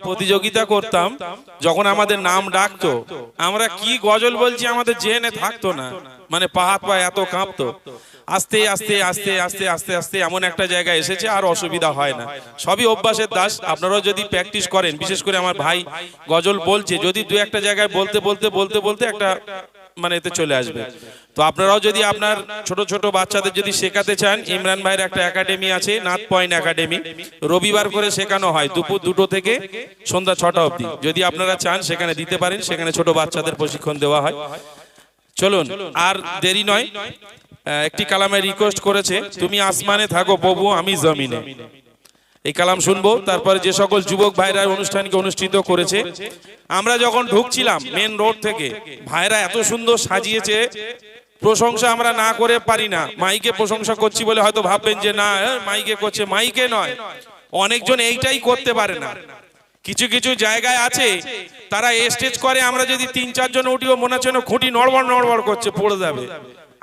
প্রতিযোগিতা করতাম, যখন আমাদের নাম ডাকতো, আমরা কি গজল বলছি আমাদের জেনে থাকতো না। মানে পাহাড় পা এত কাঁপতো। আস্তে আস্তে আস্তে আস্তে আস্তে আস্তে এমন একটা জায়গায় এসেছে আর অসুবিধা হয় না। সবই অভ্যাসের দাস, আপনারাও যদি প্র্যাকটিস করেন, বিশেষ করে আমার ভাই গজল বলছে, যদি দু একটা জায়গায় বলতে বলতে বলতে বলতে একটা মানে এতে চলে আসবে। তো আপনারাও যদি আপনার ছোট ছোট বাচ্চাদের যদি শেখাতে চান ইমরান ভাইয়ের একটা একাডেমি আছে নাথ পয়েন্ট একাডেমি। রবিবার করে শেখানো হয় দুপুর দুটো থেকে সন্ধ্যা ছটা অবধি। যদি আপনারা চান সেখানে দিতে পারেন সেখানে ছোট বাচ্চাদের প্রশিক্ষণ দেওয়া হয়। চলুন আর দেরি নয়। একটি কালামে রিকোয়েস্ট করেছে তুমি আসমানে থাকো প্রভু আমি জমিনে। এই কালাম শুনব, তারপরে যে সকল যুবক ভাইরা অনুষ্ঠানকে অনুষ্ঠিত করেছে, আমরা যখন ঢুকছিলাম মেন রোড থেকে, ভাইরা এত সুন্দর সাজিয়েছে, প্রশংসা আমরা না করে পারি না, মাইকে প্রশংসা করছি বলে হয়তো ভাববেন যে না মাইকে করছে, মাইকে নয়, অনেকজন এইটাই করতে পারে না। কিছু কিছু জায়গায় আছে, তারা স্টেজ করে, আমরা যদি তিন চারজন উঠিও মনে হচ্ছে খুঁটি নড়বড় নড়বড় করছে, পড়ে যাবে।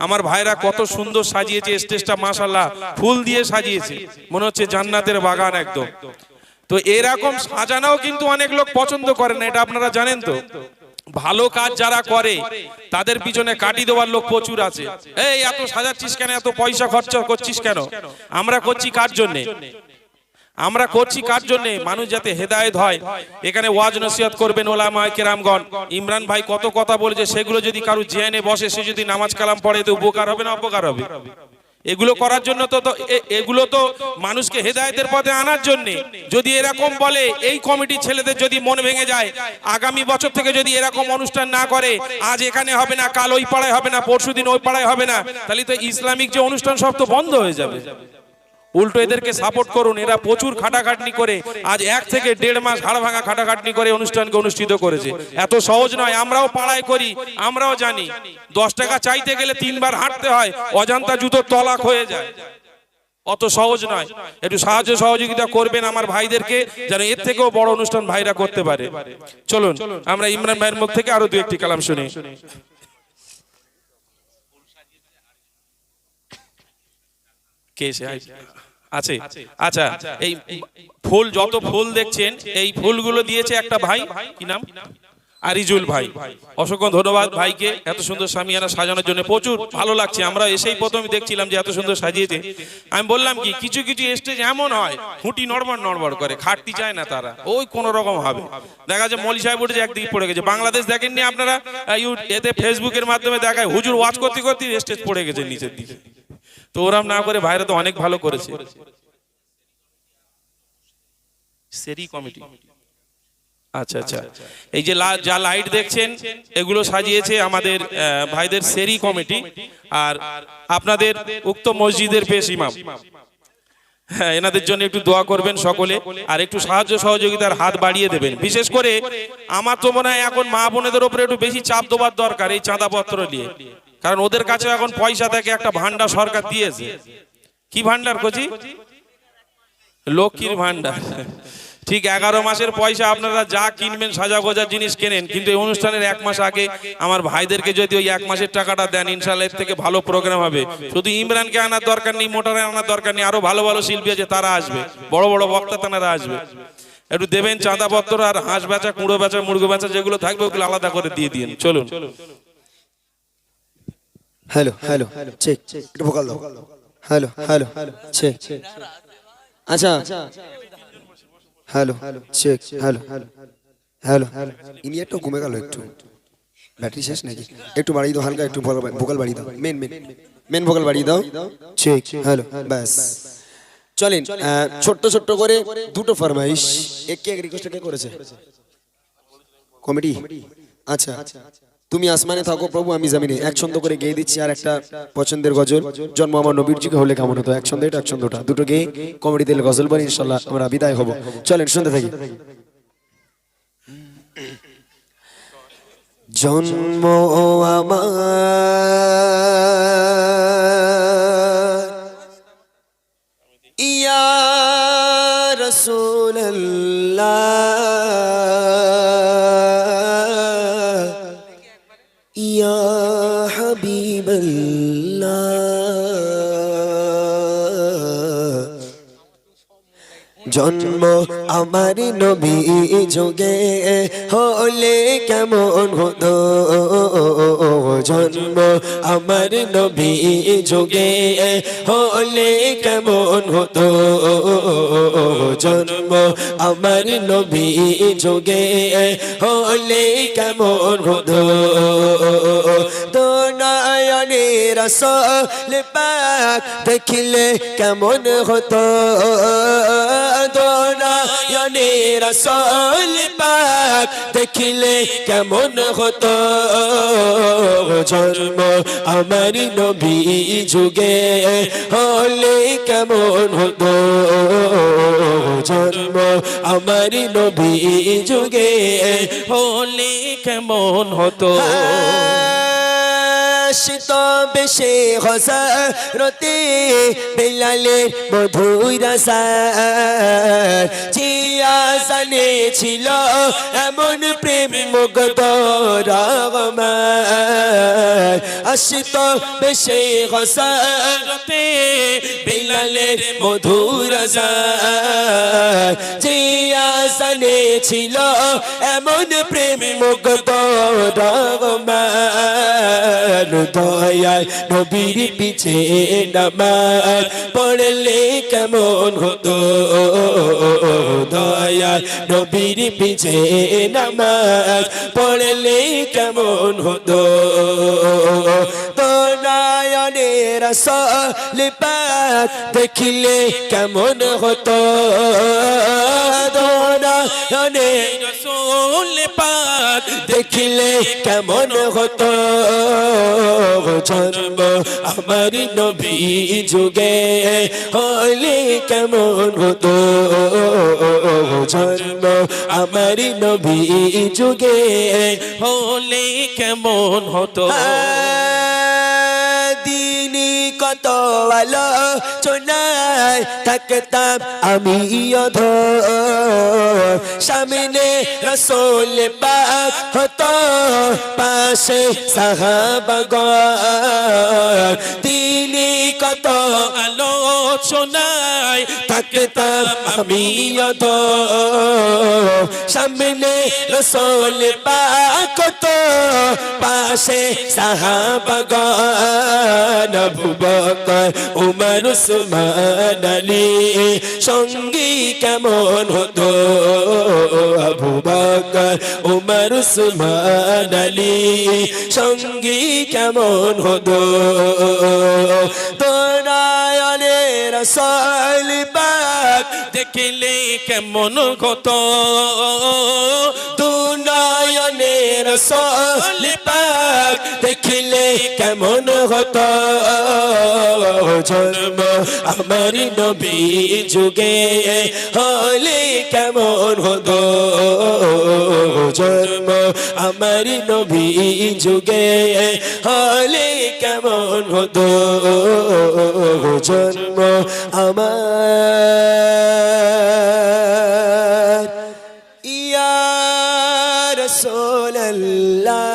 আমার ভাইরা কত সুন্দর সাজিয়েছে, স্টেজটা মাশাল্লাহ ফুল দিয়ে সাজিয়েছে। মনে হচ্ছে জান্নাতের বাগান একদম। তো এরকম সাজানাও কিন্তু অনেক লোক পছন্দ করে না, এটা আপনারা জানেন তো। ভালো কাজ যারা করে, তাদের পিছনে কাটি দেওয়ার লোক প্রচুর আছে। এই, এত সাজাচ্ছিস কেন? এত পয়সা খরচা করছিস কেন? আমরা করছি কার জন্যে? আমরা করছি কার জন্য? মানুষ যাতে হেদায়েত হয়। এখানে ওয়াজ নসিহত করবেন ওলামা কেরামগণ ইমরান ভাই কত কথা বলেছে সেগুলো যদি কারও জেনে বসে সে যদি নামাজ কালাম পড়ে তো উপকার হবে না অপকার হবে? এগুলো করার জন্য তো এগুলো তো মানুষকে হেদায়েতের পথে আনার জন্য। যদি এরকম বলে এই কমিটির ছেলেদের যদি মন ভেঙে যায় আগামী বছর থেকে যদি এরকম অনুষ্ঠান না করে আজ এখানে হবে না কাল ওই পাড়ায় হবে না পরশুদিন ওই পাড়ায় হবে না তাহলে তো ইসলামিক যে অনুষ্ঠান সব তো বন্ধ হয়ে যাবে। উল্টো এদেরকে সাপোর্ট করুন। এরা প্রচুর খাটাখাটনি করে। আজ এক থেকে দেড় মাস হাড় ভাঙা খাটাখাটনি করে অনুষ্ঠানকে অনুষ্ঠিত করেছে। এত সহজ নয়, আমরাও পাড়ায় করি, আমরাও জানি। দশ টাকা চাইতে গেলে তিনবার হাঁটতে হয়, অজান্তা জুতো তলাক হয়ে যায়। অত সহজ নয়। একটু সাহায্য সহযোগিতা করবেন আমার ভাইদেরকে, যেন এর থেকেও বড় অনুষ্ঠান ভাইরা করতে পারে। চলুন, আমরা ইমরান ভাইয়ের মুখ থেকে আরও দু একটি কালাম শুনি। কে এসে আছে? আচ্ছা এই ফুল যত ফুল দেখছেন এই ফুলগুলো দিয়েছে একটা ভাই। কি নাম? আরিজুল ভাই। অসংখ্য ধন্যবাদ ভাইকে। এত সুন্দর সামিয়ানা সাজানোর জন্য প্রচুর ভালো লাগছে। আমরা এসেই প্রথমে দেখছিলাম যে এত সুন্দর সাজিয়েছে। আমি বললাম কি কিছু কিছু স্টেজ এমন হয় খুঁটি নড়বড় নড়বড় করে খাটতে চায় না তারা। ওই কোন রকম হবে দেখা যায় মলি সাহেব উঠেছে একদিকে পড়ে গেছে। বাংলাদেশ দেখেননি আপনারা? এতে ফেসবুকের মাধ্যমে দেখায় হুজুর ওয়াচ করতে করতে স্টেজ পড়ে গেছে নিচের দিকে। তো ওরাম না করে ভাইরা তো অনেক ভালো করেছে। সেরি কমিটি। আচ্ছা আচ্ছা। এই যে লা- যা লাইট দেখছেন এগুলো সাজিয়েছে আমাদের ভাইদের সেরি কমিটি আর আপনাদের উক্ত মসজিদের পেশ ইমাম। হ্যাঁ এনাদের জন্য একটু দোয়া করবেন সকলে আর একটু সাহায্য সহযোগিতার হাত বাড়িয়ে দেবেন। বিশেষ করে আমার তো মনে হয় এখন মা বোনেদের উপরে একটু বেশি চাপ দেওয়ার দরকার এই চাঁদাপত্র নিয়ে। কারণ ওদের কাছে এখন পয়সা থেকে একটা ভান্ডার সরকার দিয়েছে। কি ভান্ডার কচি? লক্ষ্মীর ভান্ডার ঠিক এগারো মাসের পয়সা আপনারা যা কিনবেন সাজা গোজার জিনিস কেনেন, কিন্তু এই অনুষ্ঠানের এক মাস আগে আমার ভাইদেরকে যদি ওই এক মাসের টাকাটা দেন ইনশাল্লাহ এর থেকে ভালো প্রোগ্রাম হবে। শুধু ইমরানকে আনার দরকার নেই মোটরে আনার দরকার নেই, আরও ভালো ভালো শিল্পী আছে, তারা আসবে। বড় বড় বক্তা তারা আসবে। একটু দেবেন চাঁদাপত্র আর হাঁস বেচা, কুড়ো বেচা, মুরগো বেচা, যেগুলো থাকবে, ওগুলো আলাদা করে দিয়ে দিন। চলুন। হ্যালো হ্যালো চেক একটু ভোকাল দাও হ্যালো হ্যালো চেক আচ্ছা হ্যালো চেক হ্যালো হ্যালো ইনি একটু কমে গেল একটু ব্যাটারি শেষ নাকি একটু বাড়িয়ে দাও হালকা একটু ভোকাল বাড়িয়ে দাও মেন মেন মেন ভোকাল বাড়িয়ে দাও চেক হ্যালো ব্যাস চলেন ছোট্ট ছোট্ট করে দুটো ফরমাইশ এক কে রিকোয়েস্ট কে করেছে কমিটি আচ্ছা তুমি আসমানে থাকো, প্রভু, আমি জামিনে। এক ছন্দ করে গেয়ে দিচ্ছি আর একটা পছন্দের গজল। জন্ম আমার নবীরজিকে হলে কেমন হতো? এক ছন্দ এটা, এক ছন্দটা। দুটো গেয়ে কমেডি দিলে গজল বলে ইনশাল্লাহ আমরা বিদায় হব। চলেন, শুনতে থাকি। জন্ম আমার। ইয়া রসুল্লাহ حبيب الله জন্ম আমার নবী যোগে হলে কেমন হতো? জন্ম আমার নবী যোগে হলে কেমন হতো? জন্ম আমার নবী যোগে হলে কেমন হতো? তোর রসল পাক দেখিলে কেমন হতো দোনায়নে রসল পাক দেখিলে কেমন হতো জন্ম আমার নবী যুগে হলে কেমন হতো জন্ম আমার নবী যুগে হলে কেমন হতো শীত বেশে হসরতে মধুরা জানে ছিল এমন প্রেম মুগত রগমার আশিত বেশে হসরতে বেলালের মধুর চিয়া জানে ছিল এমন প্রেম মুগ্ধ দয়াল নবীর পিছে নামাজ পড়লে কেমন হতো? দয়াল নবীর পিছে নামাজ পড়লে কেমন হতো? তো নয়নে রসল পাক দেখিলে কেমন হতো? দেখিলে কেমন হতো? জন্ম আমার নবী যুগে হলে কেমন হতো? জন্ম আমার নবী যুগে হলে কেমন হতো? কত আলো চোনায় থাকতাম আমি অধ সামনে রসোল হতো পাশে সাহাবাগর তিনি কত আলোচনায় থাকতাম আমি অধ সামনে রসোল পাক হতো পাশে সাহাবাগন আবু বকর, উমর, উসমান আলী। সঙ্গী কেমন হতো? আবু বকর, উমর, উসমান সঙ্গী কেমন হতো? তোরায়নে পাক দেখিলে কেমন হতো দুনয়নে রসল পাক দেখিলে কেমন হতো জন্ম আমার নবী যুগে হলে কেমন হতো জন্ম আমার নবী যুগে হলে কেমন হতো? জন্ম আমার। ইয়ার রসোল্লাহ